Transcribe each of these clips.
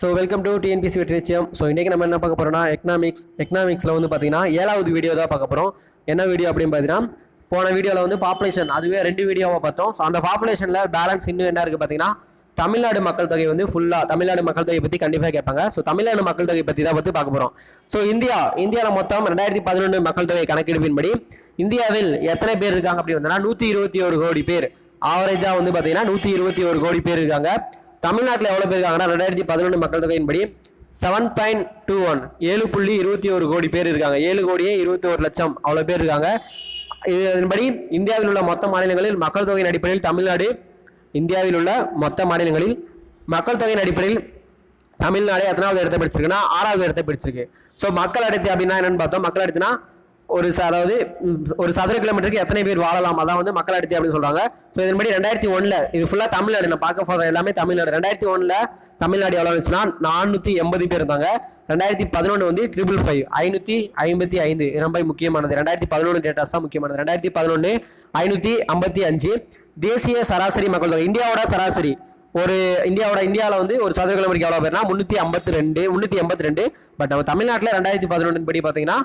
So welcome to TNPSC வெற்றி நிச்சயம். So இன்றைக்கி நம்ம என்ன பார்க்க போகிறோம்னா எக்கனாமிக்ஸ் எக்கனாமிக்ஸில் வந்து பார்த்தீங்கன்னா ஏழாவது வீடியோ தான் பார்க்க போகிறோம் என்ன வீடியோ அப்படின்னு பார்த்தீங்கன்னா போன வீடியோவில் வந்து பாப்புலேஷன் அதுவே ரெண்டு வீடியோவாக பார்த்தோம். ஸோ அந்த பாப்புலேஷனில் பேலன்ஸ் இன்னும் என்ன இருக்குது பார்த்தீங்கன்னா தமிழ்நாடு மக்கள் தொகை வந்து ஃபுல்லாக தமிழ்நாடு மக்கள் தொகை பற்றி கண்டிப்பாக கேட்பாங்க. ஸோ தமிழ்நாடு மக்கள் தொகை பற்றி தான் பற்றி பார்க்க போகிறோம் ஸோ இந்தியா இந்தியாவில் மொத்தம் ரெண்டாயிரத்தி பதினொன்று மக்கள் தொகை கணக்கெடுப்பின்படி இந்தியாவில் எத்தனை பேர் இருக்காங்க அப்படி வந்தோம்னா நூற்றி இருபத்தி ஒரு கோடி பேர். ஆவரேஜாக வந்து பார்த்தீங்கன்னா நூற்றி இருபத்தி ஒரு கோடி பேர் இருக்காங்க. தமிழ்நாட்டில் எவ்வளோ பேர் இருக்காங்கன்னா ரெண்டாயிரத்தி பதினொன்று மக்கள் தொகையின்படி செவன் பாயிண்ட் டூ ஒன் ஏழு புள்ளி இருபத்தி ஒரு கோடி பேர் இருக்காங்க. ஏழு கோடியே இருபத்தி ஒரு லட்சம் அவ்வளோ பேர் இருக்காங்க. இதன்படி இந்தியாவில் உள்ள மொத்த மாநிலங்களில் மக்கள் தொகையின் அடிப்படையில் தமிழ்நாடு இந்தியாவில் உள்ள மொத்த மாநிலங்களில் மக்கள் தொகையின் அடிப்படையில் தமிழ்நாடு எத்தனாவது இடத்தை பிடிச்சிருக்குன்னா ஆறாவது இடத்தை பிடிச்சிருக்கு. ஸோ மக்கள் அடர்த்தி அப்படின்னா என்னென்னு பார்த்தோம். மக்கள் அடர்த்தினா ஒரு அதாவது ஒரு சதுர கிலோமீட்டருக்கு எத்தனை பேர் வாழலாம்? அதான் வந்து மக்கள் அடர்த்தி அப்படின்னு சொல்கிறாங்க ஸோ இதன்படி ரெண்டாயிரத்தி ஒன்றில் இது ஃபுல்லாக தமிழ்நாடு நான் பார்க்க போகிற எல்லாமே தமிழ்நாடு. ரெண்டாயிரத்தி ஒன்றில் தமிழ்நாடு எவ்வளோ இருந்துச்சுன்னா நானூற்றி எண்பது பேர் இருந்தாங்க. ரெண்டாயிரத்தி பதினொன்று வந்து ட்ரிபிள் ஃபைவ் ஐநூற்றி ஐம்பத்தி ஐந்து. ரொம்ப முக்கியமானது. ரெண்டாயிரத்தி பதினொன்று டேட்டாஸ் தான் முக்கியமானது. ரெண்டாயிரத்தி பதினொன்று ஐநூற்றி ஐம்பத்தி அஞ்சு. தேசிய சராசரி மக்கள் தொகை இந்தியாவோட சராசரி. ஒரு இந்தியாவோட இந்தியாவில் வந்து ஒரு சதுர கிலோமீட்டருக்கு எவ்வளோ பேர்னா முந்நூற்றி ஐம்பத்தி ரெண்டு முந்நூற்றி எண்பத்தி ரெண்டு. பட் நம்ம தமிழ்நாட்டில் ரெண்டாயிரத்தி பதினொன்று படி பார்த்தீங்கன்னா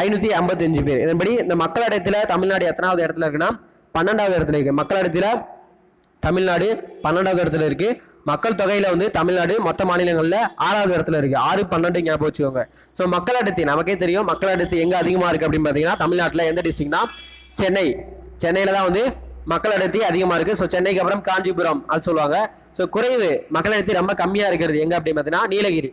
ஐநூற்றி ஐம்பத்தஞ்சு பேர். இதன்படி இந்த மக்களிடத்தில் தமிழ்நாடு எத்தனாவது இடத்துல இருக்குன்னா? பன்னெண்டாவது இடத்துல இருக்குது மக்களிடத்தில் தமிழ்நாடு பன்னெண்டாவது இடத்துல இருக்குது மக்கள் தொகையில் வந்து தமிழ்நாடு மொத்த மாநிலங்களில் ஆறாவது இடத்துல இருக்குது ஆறு பன்னெண்டு ஞாபகம் வச்சுக்கோங்க. ஸோ மக்கள் அடர்த்தி நமக்கே தெரியும். மக்கள் அடர்த்தி அதிகமாக இருக்குது அப்படின்னு பார்த்தீங்கன்னா தமிழ்நாட்டில் எந்த டிஸ்ட்ரிக்ட்னா சென்னை. சென்னையில் தான் வந்து மக்கள் அடர்த்தி இருக்குது ஸோ சென்னைக்கு அப்புறம் காஞ்சிபுரம் அது சொல்லுவாங்க. ஸோ குறைவு மக்கள் அடர்த்தி ரொம்ப கம்மியாக இருக்கிறது எங்கே அப்படின்னு பார்த்தீங்கன்னா நீலகிரி.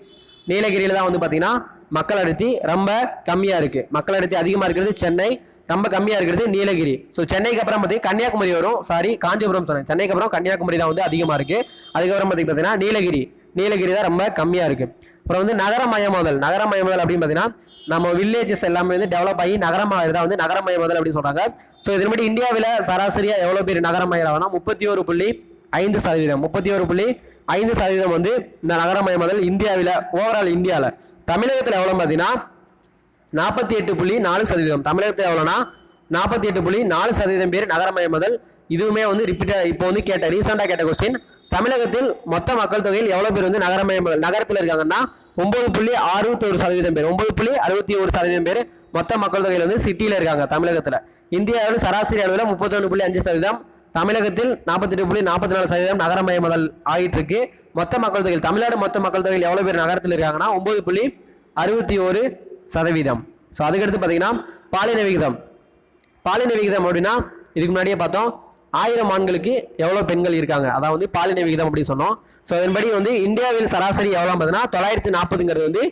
நீலகிரியில் தான் வந்து பார்த்தீங்கன்னா மக்கள் அடர்த்தி ரொம்ப கம்மியாக இருக்குது மக்கள் அடர்த்தி அதிகமாக இருக்கிறது சென்னை ரொம்ப கம்மியாக இருக்கிறது நீலகிரி. ஸோ சென்னைக்கு அப்புறம் பார்த்தீங்கன்னா கன்னியாகுமரி வரும். சாரி காஞ்சிபுரம் சொன்னேன். சென்னைக்கு அப்புறம் கன்னியாகுமரி தான் வந்து அதிகமாக இருக்குது அதுக்கப்புறம் வந்து பார்த்தீங்கன்னா நீலகிரி. நீலகிரி தான் ரொம்ப கம்மியாக இருக்குது அப்புறம் வந்து நகரமயமாதல். நகரமயமாதல் அப்படின்னு பார்த்தீங்கன்னா நம்ம வில்லேஜஸ் எல்லாமே வந்து டெவலப் ஆகி நகரமாக தான் வந்து நகரமயமாதல் அப்படின்னு சொல்கிறாங்க ஸோ இதன்படி இந்தியாவில் சராசரியாக எவ்வளோ பேர் நகரமயமாகனா முப்பத்தி ஒரு புள்ளி ஐந்து சதவீதம். முப்பத்தி ஒரு புள்ளி ஐந்து சதவீதம் வந்து இந்த நகரமயமாதல் இந்தியாவில் ஓவரால் இந்தியாவில் தமிழகத்தில் எவ்வளோ பார்த்தீங்கன்னா நாற்பத்தி எட்டு புள்ளி நாலு சதவீதம். தமிழகத்தில் எவ்வளோனா நாற்பத்தி எட்டு புள்ளி நாலு சதவீதம் பேர் நகரமயமாதல் இதுவுமே வந்து ரிப்பீட்டாக இப்போ வந்து கேட்ட ரீசெண்டாக கேட்ட கொஸ்டின் தமிழகத்தில் மொத்த மக்கள் தொகையில் எவ்வளோ பேர் வந்து நகரமயமாதல் நகரத்தில் இருக்காங்கன்னா? ஒம்பது புள்ளி அறுபத்தோரு சதவீதம் பேர். ஒம்பது புள்ளி அறுபத்தி ஒரு சதவீதம் பேர் மொத்த மக்கள் தொகையில் வந்து சிட்டியில் இருக்காங்க தமிழகத்தில். இந்தியாவில் சராசரி அளவில் முப்பத்தொன்று புள்ளி அஞ்சு சதவீதம். தமிழகத்தில் நாற்பத்தெட்டு புள்ளி நாற்பத்தி நாலு சதவீதம் நகரமயமாதல் ஆகிட்டு இருக்கு மொத்த மக்கள் தொகையில் தமிழ்நாடு மொத்த மக்கள் தொகையில் எவ்வளோ பேர் நகரத்தில் இருக்காங்கன்னா ஒம்பது புள்ளி அறுபத்தி ஒரு சதவீதம். ஸோ அதுக்கடுத்து பார்த்தீங்கன்னா பாலின விகிதம். பாலின விகிதம் அப்படின்னா இதுக்கு முன்னாடியே பார்த்தோம் ஆயிரம் ஆண்களுக்கு எவ்வளோ பெண்கள் இருக்காங்க? அதான் வந்து பாலின விகிதம் அப்படின்னு சொன்னோம். ஸோ அதன்படி வந்து இந்தியாவில் சராசரி எவ்வளோ பார்த்தீங்கன்னா தொள்ளாயிரத்தி நாற்பதுங்கிறது வந்து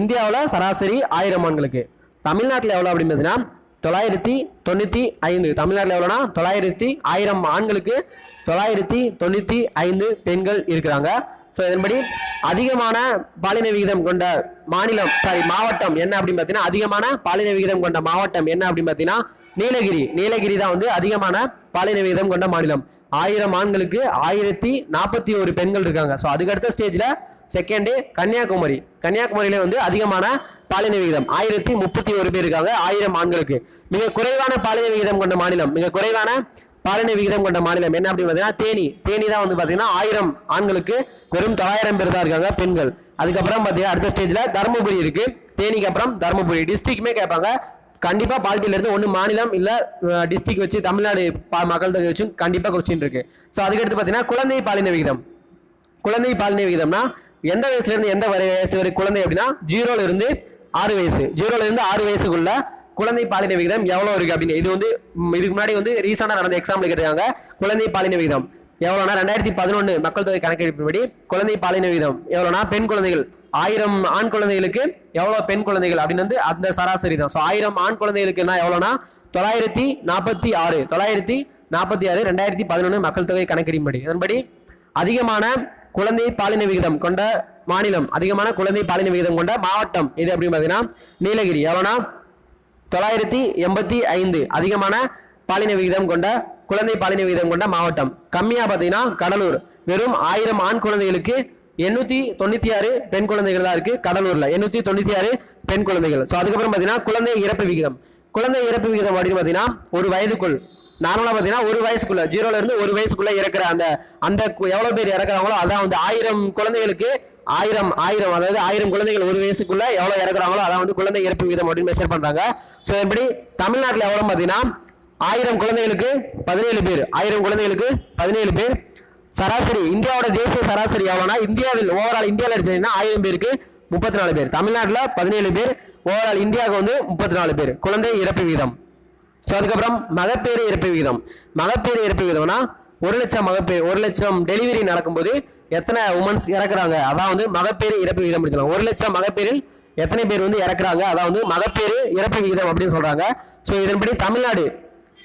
இந்தியாவில் சராசரி ஆயிரம் ஆண்களுக்கு. தமிழ்நாட்டில் எவ்வளோ அப்படின்னு பார்த்தீங்கன்னா தொள்ளாயிரத்தி தொண்ணூற்றி ஐந்து. தமிழ்நாட்டில் எவ்வளோனா? தொள்ளாயிரத்தி ஆயிரம் ஆண்களுக்கு தொள்ளாயிரத்தி தொண்ணூற்றி ஐந்து பெண்கள் இருக்கிறாங்க. ஸோ இதன்படி அதிகமான பாலின விகிதம் கொண்ட மாநிலம் சாரி மாவட்டம் என்ன அப்படின்னு பார்த்தீங்கன்னா அதிகமான பாலின விகிதம் கொண்ட மாவட்டம் என்ன அப்படின்னு பார்த்தீங்கன்னா நீலகிரி. நீலகிரி தான் வந்து அதிகமான பாலின விகிதம் கொண்ட மாநிலம். ஆயிரம் ஆண்களுக்கு ஆயிரத்தி நாற்பத்தி ஒரு பெண்கள் இருக்காங்க. ஸோ அதுக்கடுத்த ஸ்டேஜில் செகண்டு கன்னியாகுமரி. கன்னியாகுமரியில வந்து அதிகமான பாலின விகிதம். ஆயிரத்தி முப்பத்தி ஒரு பேர் இருக்காங்க ஆயிரம் ஆண்களுக்கு. மிக குறைவான பாலின விகிதம் கொண்ட மாநிலம் மிக குறைவான பாலின விகிதம் கொண்ட மாநிலம் என்ன அப்படின்னு பார்த்தீங்கன்னா தேனி. தேனி தான் வந்து பார்த்தீங்கன்னா ஆயிரம் ஆண்களுக்கு வெறும் தொள்ளாயிரம் பேர் தான் இருக்காங்க பெண்கள். அதுக்கப்புறம் பார்த்தீங்கன்னா அடுத்த ஸ்டேஜில் தருமபுரி இருக்கு. தேனிக்கு அப்புறம் தருமபுரி. டிஸ்ட்ரிக்ட்மே கேட்பாங்க கண்டிப்பாக பாலிட்டியில இருந்து ஒன்று மாநிலம் இல்லை டிஸ்ட்ரிக் வச்சு தமிழ்நாடு பா- மக்கள் தொகை வச்சு கண்டிப்பாக கொஸ்டின் இருக்குது ஸோ அதுக்கடுத்து பார்த்தீங்கன்னா குழந்தை பாலின விகிதம். குழந்தை பாலின விகிதம்னா எந்த வயசுலேருந்து எந்த வரை வயசு வரை குழந்தை அப்படின்னா ஜீரோலேருந்து ஆறு வயசு. ஜீரோலேருந்து ஆறு வயசுக்குள்ள குழந்தை பாலின விகிதம் எவ்வளோ இருக்குது அப்படின்னு. இது வந்து இதுக்கு முன்னாடி வந்து ரீசெண்டாக நடந்த எக்ஸாம்பிள் கேட்டிருக்காங்க. குழந்தை பாலின விகிதம் எவ்வளோனா ரெண்டாயிரத்தி பதினொன்று மக்கள் தொகை கணக்கெடுப்பின்படி குழந்தை பாலின விகிதம் எவ்வளோனா பெண் குழந்தைகள் ஆயிரம் ஆண் குழந்தைகளுக்கு எவ்வளோ பெண் குழந்தைகள் அப்படின்னு வந்து அந்த சராசரி தான். ஸோ ஆயிரம் ஆண் குழந்தைகளுக்குன்னா எவ்வளோனா தொள்ளாயிரத்தி நாற்பத்தி ஆறு. தொள்ளாயிரத்தி நாற்பத்தி ஆறு ரெண்டாயிரத்தி பதினொன்று மக்கள் தொகை கணக்கெடுப்பின்படி அதன்படி அதிகமான குழந்தை பாலின விகிதம் கொண்ட மாநிலம் அதிகமான குழந்தை பாலின விகிதம் கொண்ட மாவட்டம் இது அப்படின்னு பார்த்தீங்கன்னா நீலகிரி. எவ்வளோனா தொள்ளாயிரத்தி எண்பத்தி ஐந்து. அதிகமான பாலின விகிதம் கொண்ட குழந்தை பாலின விகிதம் கொண்ட மாவட்டம். கம்மியாக பார்த்தீங்கன்னா கடலூர். வெறும் ஆயிரம் ஆண் குழந்தைகளுக்கு எண்ணூற்றி தொண்ணூற்றி ஆறு பெண் குழந்தைகள் தான் இருக்குது கடலூரில். எண்ணூற்றி தொண்ணூற்றி ஆறு பெண் குழந்தைகள். ஸோ அதுக்கப்புறம் பார்த்தீங்கன்னா குழந்தை இறப்பு விகிதம். குழந்தை இறப்பு விகிதம் அப்படின்னு பார்த்தீங்கன்னா ஒரு வயதுக்குள் நார்மலாக பார்த்தீங்கன்னா ஒரு வயசுக்குள்ளே ஜீரோலேருந்து ஒரு வயசுக்குள்ளே இறக்குற அந்த அந்த கு- பேர் இறக்குறாங்களோ அதான் வந்து ஆயிரம் குழந்தைகளுக்கு ஆயிரம் ஆயிரம் அதாவது ஆயிரம் குழந்தைகள் ஒரு வயசுக்குள்ள எவ்வளோ இறக்குறாங்களோ அதான் வந்து குழந்தை இறப்பு விகிதம் அப்படின்னு மெஷர் பண்ணுறாங்க ஸோ இப்படி தமிழ்நாட்டில் எவ்வளோ பார்த்தீங்கன்னா ஆயிரம் குழந்தைகளுக்கு பதினேழு பேர் ஆயிரம் குழந்தைகளுக்கு பதினேழு பேர் சராசரி இந்தியாவோட தேசிய சராசரி எவ்வளோனா இந்தியாவில் ஓவரால் இந்தியாவில் எடுத்தீங்கன்னா ஆயிரம் பேருக்கு முப்பத்தி நாலு பேர். தமிழ்நாட்டில் பதினேழு பேர் ஓவரால் இந்தியாவுக்கு வந்து முப்பத்தி நாலு பேர். குழந்தை இறப்பு விகிதம் ஸோ அதுக்கப்புறம் மகப்பேறு இறப்பு விகிதம் மகப்பேறு இறப்பு விகிதம்னா ஒரு லட்சம் மகப்பேறு ஒரு லட்சம் டெலிவரி நடக்கும்போது எத்தனை உமன்ஸ் இறக்குறாங்க? அதான் வந்து மகப்பேறு இறப்பு விகிதம் எடுத்துக்கலாம் ஒரு லட்சம் மகப்பேரில் எத்தனை பேர் வந்து இறக்குறாங்க? அதான் வந்து மகப்பேறு இறப்பு விகிதம் அப்படின்னு சொல்கிறாங்க ஸோ இதன்படி தமிழ்நாடு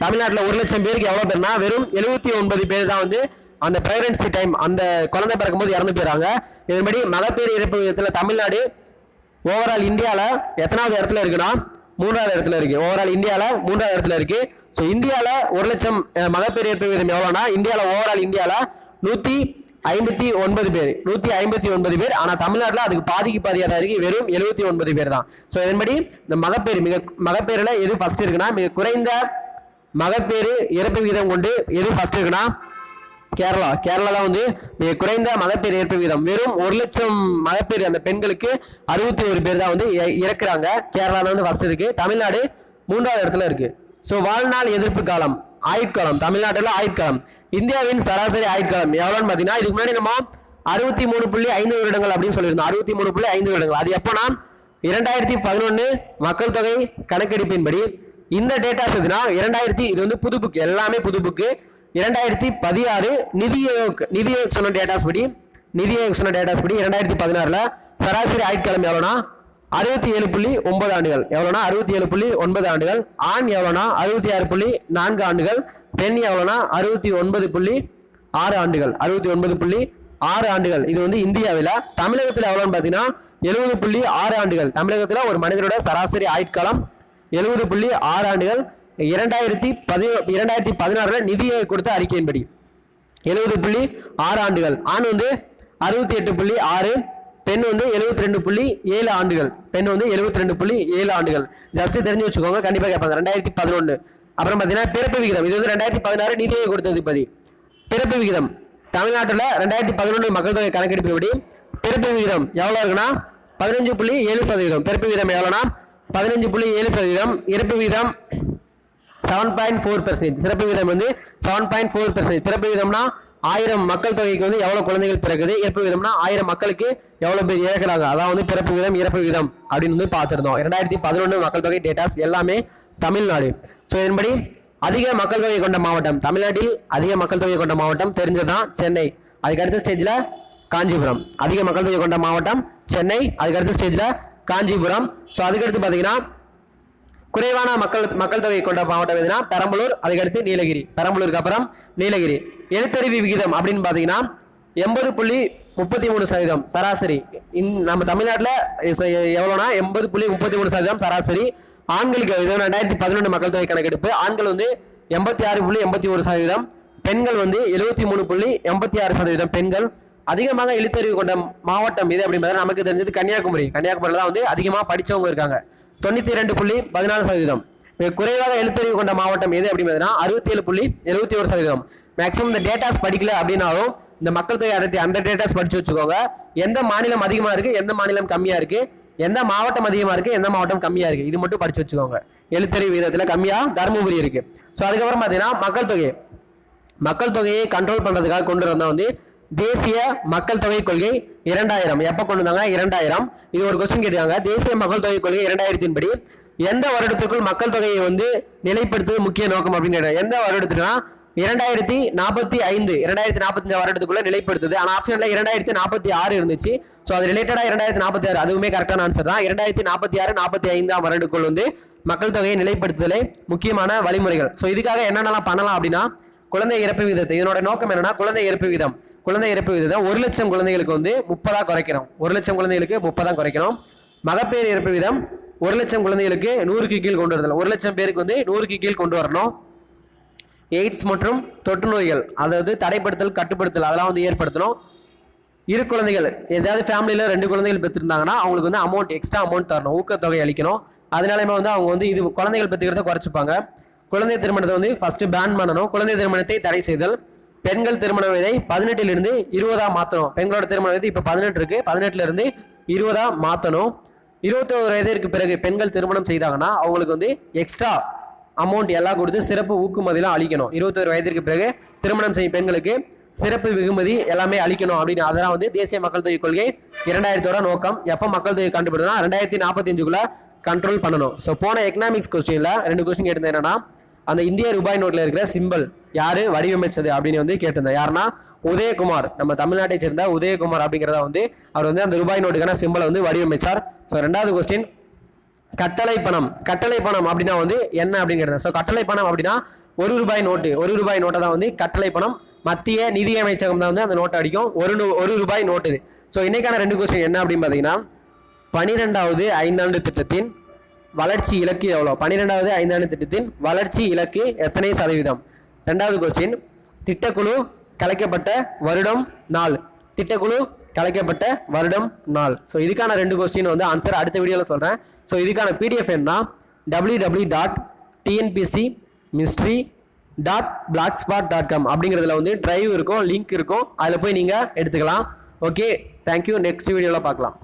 தமிழ்நாட்டில் ஒரு லட்சம் பேருக்கு எவ்வளோ பேர்னா வெறும் எழுபத்தி ஒன்பது பேர் தான் வந்து அந்த ப்ரெக்னன்சி டைம் அந்த குழந்தை பிறக்கும்போது இறந்து போயிடறாங்க. இதன்படி மகப்பேறு இறப்பு விகிதத்தில் தமிழ்நாடு ஓவரால் இந்தியாவில் எத்தனாவது இடத்துல இருக்குன்னா மூன்றாவது இடத்துல இருக்கு. ஓவரால் இந்தியாவில் மூன்றாவது இடத்துல இருக்கு. ஸோ இந்தியாவில் ஒரு லட்சம் அஹ், மகப்பேறு இறப்பு விகிதம் எவ்வளோனா இந்தியாவில் ஓவரால் இந்தியாவில் நூற்றி ஐம்பத்தி ஒன்பது பேர். நூற்றி ஐம்பத்தி ஒன்பது பேர். ஆனால் தமிழ்நாட்டில் அதுக்கு பாதிக்கு பாதியாக தான் இருக்குது வெறும் எழுபத்தி ஒன்பது பேர் தான். ஸோ இதன்படி இந்த மகப்பேறு மிக மகப்பேறில் எது ஃபர்ஸ்ட் இருக்குன்னா மிக குறைந்த மகப்பேறு இறப்பு விகிதம் கொண்டு எது ஃபர்ஸ்ட் இருக்குன்னா கேரளா. கேரளாவில் வந்து மிக குறைந்த மகப்பேறு ஏற்பு வீதம். வெறும் ஒரு லட்சம் மகப்பேறு அந்த பெண்களுக்கு அறுபத்தி ஒரு பேர் தான் வந்து இ- இறக்குறாங்க. கேரளாவில் வந்து ஃபஸ்ட் இருக்கு. தமிழ்நாடு மூன்றாவது இடத்துல இருக்கு. ஸோ வாழ்நாள் எதிர்ப்பு காலம் ஆயுட்காலம். தமிழ்நாட்டில் ஆயுட்காலம். இந்தியாவின் சராசரி ஆயுட்காலம் எவ்வளோன்னு பார்த்தீங்கன்னா இதுக்கு முன்னாடி நம்ம அறுபத்தி மூணு புள்ளி ஐந்து வருடங்கள் அப்படின்னு சொல்லியிருந்தோம். அறுபத்தி மூணு புள்ளி ஐந்து வருடங்கள். அது எப்போனா இரண்டாயிரத்தி பதினொன்று மக்கள் தொகை கணக்கெடுப்பின்படி. இந்த டேட்டாஸ் எதுனா இரண்டாயிரத்தி இது வந்து புது புக் எல்லாமே புது புக்கு இரண்டாயிரத்தி பதினாறு நிதி ஆயோக் நிதி ஆயோக் சொன்ன டேட்டாஸ் படி நிதி ஆயோக் சொன்ன டேட்டாஸ் படி இரண்டாயிரத்தி பதினாறில் சராசரி ஆயுட்காலம் எவ்வளோனா? அறுபத்தி ஏழு புள்ளி ஒன்பது ஆண்டுகள். எவ்வளோனா? அறுபத்தி ஏழு புள்ளி ஒன்பது ஆண்டுகள். ஆண் எவ்வளோனா? அறுபத்தி ஆறு புள்ளி நான்கு ஆண்டுகள். பெண் எவ்வளோனா? அறுபத்தி ஒன்பது புள்ளி ஆறு ஆண்டுகள். அறுபத்தி ஒன்பது புள்ளி ஆறு ஆண்டுகள். இது வந்து இந்தியாவில். தமிழகத்தில் எவ்வளோன்னு பார்த்தீங்கன்னா எழுபது புள்ளி ஆறு ஆண்டுகள். தமிழகத்தில் ஒரு மனிதனோட சராசரி ஆயுட்காலம் எழுபது புள்ளி ஆறு ஆண்டுகள். இரண்டாயிரத்தி பதி இரண்டாயிரத்தி பதினாறுல நிதியை கொடுத்த அறிக்கையின்படி எழுபது புள்ளி ஆறு ஆண்டுகள். ஆண் வந்து அறுபத்தி எட்டு புள்ளி ஆறு பெண் வந்து எழுபத்தி ரெண்டு புள்ளி ஏழு ஆண்டுகள். பெண் வந்து எழுபத்தி ரெண்டு புள்ளி ஏழு ஆண்டுகள். ஜஸ்ட் தெரிஞ்சு வச்சுக்கோங்க கண்டிப்பாக கேட்பாங்க. ரெண்டாயிரத்தி பதினொன்று அப்புறம் பார்த்தீங்கன்னா பிறப்பு விகிதம். இது வந்து ரெண்டாயிரத்தி பதினாறு நிதியை கொடுத்தது பதி பிறப்பு விகிதம். தமிழ்நாட்டில் ரெண்டாயிரத்தி பதினொன்று மக்கள் தொகை கணக்கெடுப்பின்படி பிறப்பு விகிதம் எவ்வளோ இருக்குன்னா? பதினஞ்சு புள்ளி ஏழு சதவீதம். பிறப்பு விகிதம் எவ்வளோனா பதினஞ்சு புள்ளி ஏழு சதவீதம். இறப்பு விகிதம் செவன் பாயிண்ட் ஃபோர் பெர்சன்டேஜ் சிறப்பு விகிதம் வந்து செவன் பாயிண்ட் ஃபோர் பெர்சன்டேஜ் பிறப்பு விகிதம்னா ஆயிரம் மக்கள் தொகைக்கு வந்து எவ்வளோ குழந்தைகள் பிறகுது இறப்பு விகிதம்னா ஆயிரம் மக்களுக்கு எவ்வளோ பேர் இறக்குறாங்க? அதான் வந்து பிறப்பு விகிதம் இறப்பு விகிதம் அப்படின்னு வந்து பார்த்துருந்தோம். ரெண்டாயிரத்தி பதினொன்று மக்கள் தொகை டேட்டாஸ் எல்லாமே தமிழ்நாடு. ஸோ இதன்படி அதிக மக்கள் தொகை கொண்ட மாவட்டம் தமிழ்நாட்டில் அதிக மக்கள் தொகை கொண்ட மாவட்டம் தெரிஞ்சதுதான் சென்னை. அதுக்கடுத்த ஸ்டேஜில் காஞ்சிபுரம். அதிக மக்கள் தொகை கொண்ட மாவட்டம் சென்னை. அதுக்கடுத்த ஸ்டேஜில் காஞ்சிபுரம். ஸோ அதுக்கடுத்து பார்த்தீங்கன்னா குறைவான மக்கள் மக்கள் தொகை கொண்ட மாவட்டம் எதுனா பெரம்பலூர் அதுக்கடுத்து நீலகிரி. பெரம்பலூருக்கு அப்புறம் நீலகிரி. எழுத்தறிவு விகிதம் அப்படின்னு பார்த்தீங்கன்னா எண்பது புள்ளி முப்பத்தி மூணு சதவீதம் சராசரி. இந் நம்ம தமிழ்நாட்டில் எவ்வளோனா எண்பது புள்ளி முப்பத்தி மூணு சதவீதம் சராசரி. ஆண்களுக்கு இது ரெண்டாயிரத்தி பதினொன்று மக்கள் தொகை கணக்கெடுப்பு. ஆண்கள் வந்து எண்பத்தி ஆறு புள்ளி எண்பத்தி ஒரு சதவீதம். பெண்கள் வந்து எழுபத்தி மூணு புள்ளி எண்பத்தி ஆறு சதவீதம் பெண்கள். அதிகமாக எழுத்தறிவு கொண்ட மாவட்டம் இது அப்படின்றது நமக்கு தெரிஞ்சது கன்னியாகுமரி. கன்னியாகுமரியில் தான் வந்து அதிகமாக படித்தவங்க இருக்காங்க. தொண்ணூற்றி ரெண்டு புள்ளி பதினாலு சதவீதம். மிக குறைவாக எழுத்தறிவு கொண்ட மாவட்டம் எது அப்படின்றதுனா அறுபத்தி ஏழு புள்ளி எழுபத்தி ஒரு சதவீதம். மேக்ஸிமம் இந்த டேட்டாஸ் படிக்கல அப்படின்னாலும் இந்த மக்கள் தொகை அடர்த்தி அந்த டேட்டாஸ் படித்து வச்சுக்கோங்க. எந்த மாநிலம் அதிகமாக இருக்குது எந்த மாநிலம் கம்மியாக இருக்குது எந்த மாவட்டம் அதிகமாக இருக்குது எந்த மாவட்டம் கம்மியாக இருக்குது இது மட்டும் படித்து வச்சுக்கோங்க. எழுத்தறிவு விதத்தில் கம்மியாக தருமபுரி இருக்குது ஸோ அதுக்கப்புறம் பார்த்தீங்கன்னா மக்கள் தொகை. மக்கள் தொகையை கண்ட்ரோல் பண்ணுறதுக்காக கொண்டு வந்தால் வந்து தேசிய மக்கள் தொகை கொள்கை இரண்டாயிரம். எப்போ கொண்டு வந்தாங்க? இரண்டாயிரம். இது ஒரு கொஸ்டின் கேட்டாங்க தேசிய மக்கள் தொகை கொள்கை இரண்டாயிரத்தின் படி எந்த வருடத்துக்குள் மக்கள் தொகையை வந்து நிலைப்படுத்துவது முக்கிய நோக்கம் அப்படின்னு கேட்டாங்க. எந்த வருடத்துக்குனா இரண்டாயிரத்தி நாற்பத்தி ஐந்து. இரண்டாயிரத்தி நாற்பத்தஞ்சு வருடத்துக்குள்ள நிலைப்படுத்துது. ஆனால் ஆப்ஷன்ல இரண்டாயிரத்தி நாற்பத்தி ஆறு இருந்துச்சு. ஸோ அது ரிலேட்டடாக இரண்டாயிரத்தி நாற்பத்தி ஆறு. அதுவுமே கரெக்டான ஆன்சர் தான். இரண்டாயிரத்தி நாற்பத்தி ஆறு நாற்பத்தி ஐந்தாம் வருடத்துக்குள் வந்து மக்கள் தொகையை நிலைப்படுத்துதலே முக்கியமான வழிமுறைகள். ஸோ இதுக்காக என்னென்னலாம் பண்ணலாம் அப்படின்னா குழந்தை இறப்பு விகிதத்தை இதனோட நோக்கம் என்னன்னா குழந்தை இறப்பு விகிதம். குழந்தை இறப்பு விகிதம் ஒரு லட்சம் குழந்தைகளுக்கு வந்து முப்பதாக குறைக்கணும். ஒரு லட்சம் குழந்தைகளுக்கு முப்பதாக குறைக்கணும். மகப்பேறு இறப்பு விகிதம் ஒரு லட்சம் குழந்தைகளுக்கு நூறுக்கு கீழ் கொண்டு வரதில்லை ஒரு லட்சம் பேருக்கு வந்து நூறுக்கு கீழ் கொண்டு வரணும். எய்ட்ஸ் மற்றும் தொற்று நோய்கள் அதாவது தடைப்படுத்தல் கட்டுப்படுத்தல் அதெல்லாம் வந்து ஏற்படுத்தணும். இரு குழந்தைகள் ஏதாவது ஃபேமிலியில் ரெண்டு குழந்தைகள் பெற்றிருந்தாங்கன்னா அவங்களுக்கு வந்து அமௌண்ட் எக்ஸ்ட்ரா அமௌண்ட் தரணும். ஊக்கத்தொகை அளிக்கணும். அதனாலுமே வந்து அவங்க வந்து இது குழந்தைகள் பெற்றுக்கிறத குறைச்சிப்பாங்க. குழந்தை திருமணத்தை வந்து ஃபர்ஸ்ட் பேன் பண்ணணும். குழந்தை திருமணத்தை தடை செய்தல். பெண்கள் திருமண வயதை பதினெட்டிலிருந்து இருபதாக மாற்றணும் பெண்களோட திருமண வயது இப்போ பதினெட்டு இருக்குது பதினெட்டுலேருந்து இருபதாக மாற்றணும் இருபத்தோரு வயதிற்கு பிறகு பெண்கள் திருமணம் செய்தாங்கன்னா அவங்களுக்கு வந்து எக்ஸ்ட்ரா அமௌண்ட் எல்லாம் கொடுத்து சிறப்பு ஊக்குமதிலாம் அளிக்கணும். இருபத்தோரு வயதிற்கு பிறகு திருமணம் செய்யும் பெண்களுக்கு சிறப்பு வெகுமதி எல்லாமே அளிக்கணும் அப்படின்னு. அதெல்லாம் வந்து தேசிய மக்கள் தொகை கொள்கை இரண்டாயிரத்தோட நோக்கம். எப்போ மக்கள் தொகை கண்டுபிடினா ரெண்டாயிரத்தி நாற்பத்தஞ்சுக்குள்ளே கண்ட்ரோல் பண்ணணும். ஸோ போன எக்கனாமிக்ஸ் கொஸ்டினில் ரெண்டு கொஸ்டின் கேட்டது என்னன்னா அந்த இந்திய ரூபாய் நோட்டில் இருக்கிற சிம்பிள் யார்? வடிவமைச்சது அப்படின்னு வந்து கேட்டிருந்தேன் யாருன்னா? உதயகுமார். நம்ம தமிழ்நாட்டை சேர்ந்த உதயகுமார் அப்படிங்கிறத வந்து அவர் வந்து அந்த ரூபாய் நோட்டுக்கான சிம்பிளை வந்து வடிவமைச்சார். ஸோ ரெண்டாவது கொஸ்டின் கட்டளை பணம். கட்டளை பணம் அப்படின்னா வந்து என்ன அப்படிங்கிறது? ஸோ கட்டளை பணம் அப்படின்னா ஒரு ரூபாய் நோட்டு. ஒரு ரூபாய் நோட்டை தான் வந்து கட்டளை பணம். மத்திய நிதி அமைச்சகம் தான் வந்து அந்த நோட்டை அடிக்கும். ஒரு நூ- ஒரு ரூபாய் நோட்டு ஸோ இன்னைக்கான ரெண்டு கொஸ்டின் என்ன அப்படின்னு பார்த்தீங்கன்னா பனிரெண்டாவது ஐந்தாண்டு திட்டத்தின் வளர்ச்சி இலக்கு எவ்வளோ பன்னிரெண்டாவது ஐந்தாண்டு திட்டத்தின் வளர்ச்சி இலக்கு எத்தனை சதவீதம்? ரெண்டாவது கொஸ்டின் திட்டக்குழு கலைக்கப்பட்ட வருடம் நாள். திட்டக்குழு கலைக்கப்பட்ட வருடம் நாள். ஸோ இதுக்கான ரெண்டு கொஸ்டின் வந்து ஆன்சர் அடுத்த வீடியோவில் சொல்கிறேன் ஸோ இதுக்கான பிடிஎஃப் என்ன W W dot TNPSC mystery dot blog spot dot com அப்படிங்கிறதுல வந்து டிரைவ் இருக்கும் லிங்க் இருக்கும். அதில் போய் நீங்கள் எடுத்துக்கலாம். ஓகே தேங்க்யூ நெக்ஸ்ட் வீடியோவில் பார்க்கலாம்.